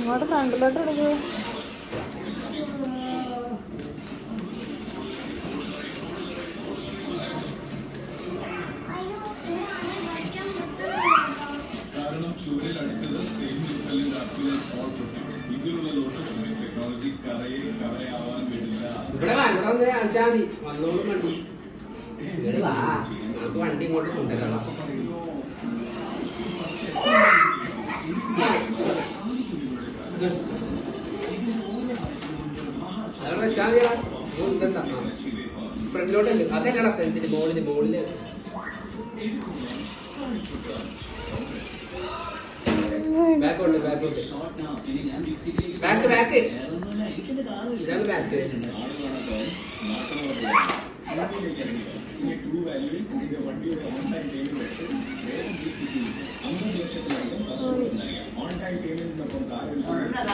അങ്ങോട്ട് ഫ്രണ്ടിലോട്ട് എടുക്കൂ. ഇവിടെ വാ ഇവിടെ വന്ന് കാണിച്ചാൽ മതി. വന്നോളും വണ്ടി. ഇവിടെ വാ. നമുക്ക് വണ്ടി ഇങ്ങോട്ട് കൊണ്ടുവരണം. ഫ്രണ്ടിലോട്ടല്ലേ? അതല്ലടാ ഫ്രണ്ടിൽ മോളിൽ മോളിൽ ബാക്കോട്ട് ബാക്കോട്ട് ബാക്ക് ബാക്ക് ഇതാണ് ബാക്ക് ട്രൂ വാല്യൂസ്